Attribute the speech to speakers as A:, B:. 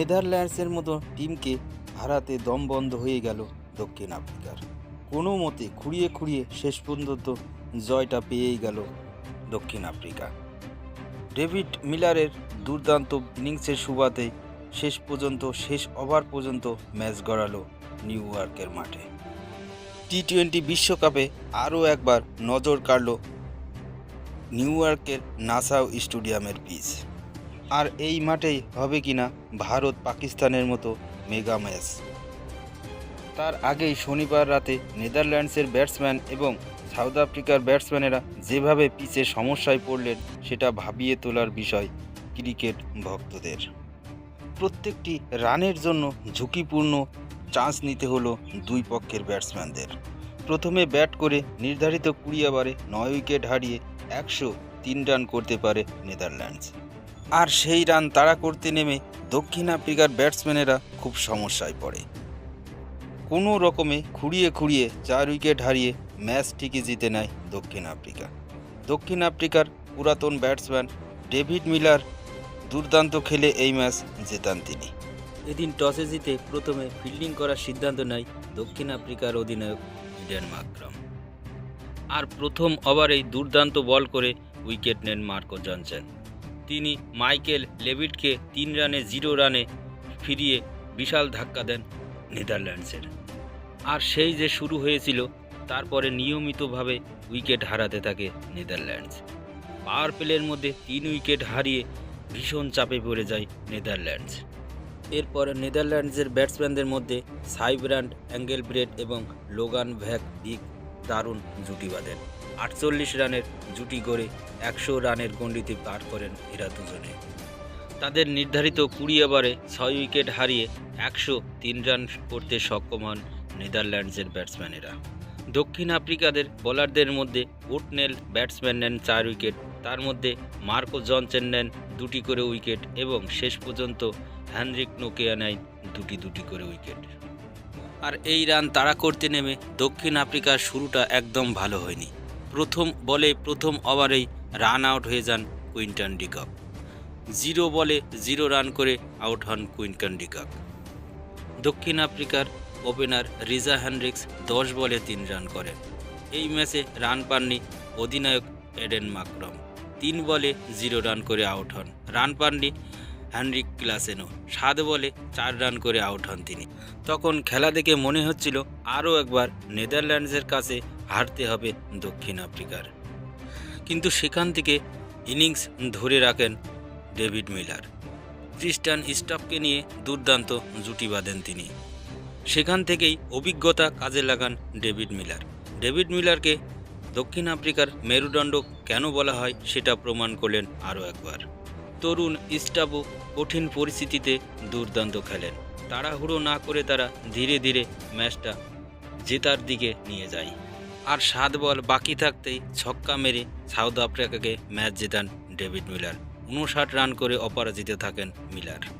A: নেদারল্যান্ডসের মতো টিমকে হারাতে দম বন্ধ হয়ে গেল দক্ষিণ আফ্রিকার। কোনো মতে খুঁড়িয়ে খুঁড়িয়ে শেষ পর্যন্ত জয়টা পেয়েই গেল দক্ষিণ আফ্রিকা। ডেভিড মিলারের দুর্দান্ত ইনিংসের সুবাদে শেষ পর্যন্ত, শেষ ওভার পর্যন্ত ম্যাচ গড়ালো নিউ ইয়র্কের মাঠে। টি টোয়েন্টি বিশ্বকাপে আরও একবার নজর কাড়ল নিউ ইয়র্কের নাসাও স্টেডিয়ামের পিচ। আর এই মাঠেই হবে কিনা ভারত পাকিস্তানের মতো মেগা ম্যাচ। তার আগেই শনিবার রাতে নেদারল্যান্ডসের ব্যাটসম্যান এবং সাউথ আফ্রিকার ব্যাটসম্যানেরা যেভাবে পিচে সমস্যায় পড়লেন, সেটা ভাবিয়ে তোলার বিষয় ক্রিকেট ভক্তদের। প্রত্যেকটি রানের জন্য ঝুঁকিপূর্ণ চান্স নিতে হলো দুই পক্ষের ব্যাটসম্যানদের। প্রথমে ব্যাট করে নির্ধারিত কুড়ি ওভারে নয় উইকেট হারিয়ে একশো তিন রান করতে পারে নেদারল্যান্ডস। আর সেই রান তাড়া করতে নেমে দক্ষিণ আফ্রিকার ব্যাটসম্যানেরা খুব সমস্যায় পড়ে। কোনো রকমে খুঁড়িয়ে খুঁড়িয়ে চার উইকেট হারিয়ে ম্যাচ ঠিকই জিতে নেয় দক্ষিণ আফ্রিকা। দক্ষিণ আফ্রিকার পুরাতন ব্যাটসম্যান ডেভিড মিলার দুর্দান্ত খেলে এই ম্যাচ জেতান তিনি। এদিন টসে জিতে প্রথমে ফিল্ডিং করার সিদ্ধান্ত নেয় দক্ষিণ আফ্রিকার অধিনায়ক ইডেন মাকরাম। আর প্রথম ওভারেই দুর্দান্ত বল করে উইকেট নেন মার্কো জনসন। তিনি মাইকেল লেভিটকে তিন রানে জিরো রানে ফিরিয়ে বিশাল ধাক্কা দেন নেদারল্যান্ডসের। আর সেই যে শুরু হয়েছিল, তারপরে নিয়মিতভাবে উইকেট হারাতে থাকে নেদারল্যান্ডস। পাওয়ার প্লের মধ্যে তিন উইকেট হারিয়ে ভীষণ চাপে পড়ে যায় নেদারল্যান্ডস। এরপর নেদারল্যান্ডসের ব্যাটসম্যানদের মধ্যে সাইব্রান্ড অ্যাঙ্গেল ব্রেড এবং লোগান ভ্যাক ভিক দারুণ জুটি বাঁধেন। আটচল্লিশ রানের জুটি গড়ে একশো রানের গণ্ডিতে পার করেন এরা দুজনে। তাদের নির্ধারিত কুড়ি ওভারে ছয় উইকেট হারিয়ে একশো তিন রান করতে সক্ষম হন নেদারল্যান্ডসের ব্যাটসম্যানেরা। দক্ষিণ আফ্রিকাদের বোলারদের মধ্যে উটনেল ব্যাটসম্যান নেন চার উইকেট। তার মধ্যে মার্কো জনসেন নেন দুটি করে উইকেট এবং শেষ পর্যন্ত হ্যানরিক নোকিয়া নেয় দুটি দুটি করে উইকেট। আর এই রান তাড়া করতে নেমে দক্ষিণ আফ্রিকার শুরুটা একদম ভালো হয়নি। প্রথম বলে প্রথম ওভারেই রান আউট হয়ে যান কুইন্টন ডিকক জিরো বলে জিরো রান করে আউট হন কুইন্টন ডিকক দক্ষিণ আফ্রিকার ওপেনার রিজা হ্যান্ড্রিক্স দশ বলে তিন রান করেন এই ম্যাচে রান পাননি অধিনায়ক এডেন মাকরম। তিন বলে জিরো রান করে আউট হন। রান পাননি হ্যানরিক ক্লাসেনো সাত বলে চার রান করে আউট হন তিনি। তখন খেলা দেখে মনে হচ্ছিল আরও একবার নেদারল্যান্ডসের কাছে হারতে হবে দক্ষিণ আফ্রিকার। কিন্তু সেখান থেকে ইনিংস ধরে রাখেন ডেভিড মিলার। ক্রিস্টান স্টককে নিয়ে দুর্দান্ত জুটি বাঁধেন তিনি। সেখান থেকেই অভিজ্ঞতা কাজে লাগান ডেভিড মিলার। ডেভিড মিলারকে দক্ষিণ আফ্রিকার মেরুদণ্ড কেন বলা হয় সেটা প্রমাণ করলেন আরও একবার। তরুণ ইস্টাবু কঠিন পরিস্থিতিতে দুর্দান্ত খেলেন। তাড়াহুড়ো না করে তারা ধীরে ধীরে ম্যাচটা জেতার দিকে নিয়ে যায়। আর সাত বল বাকি থাকতেই ছক্কা মেরে সাউথ আফ্রিকাকে ম্যাচ জেতান ডেভিড মিলার। উনষাট রান করে অপরাজিত থাকেন মিলার।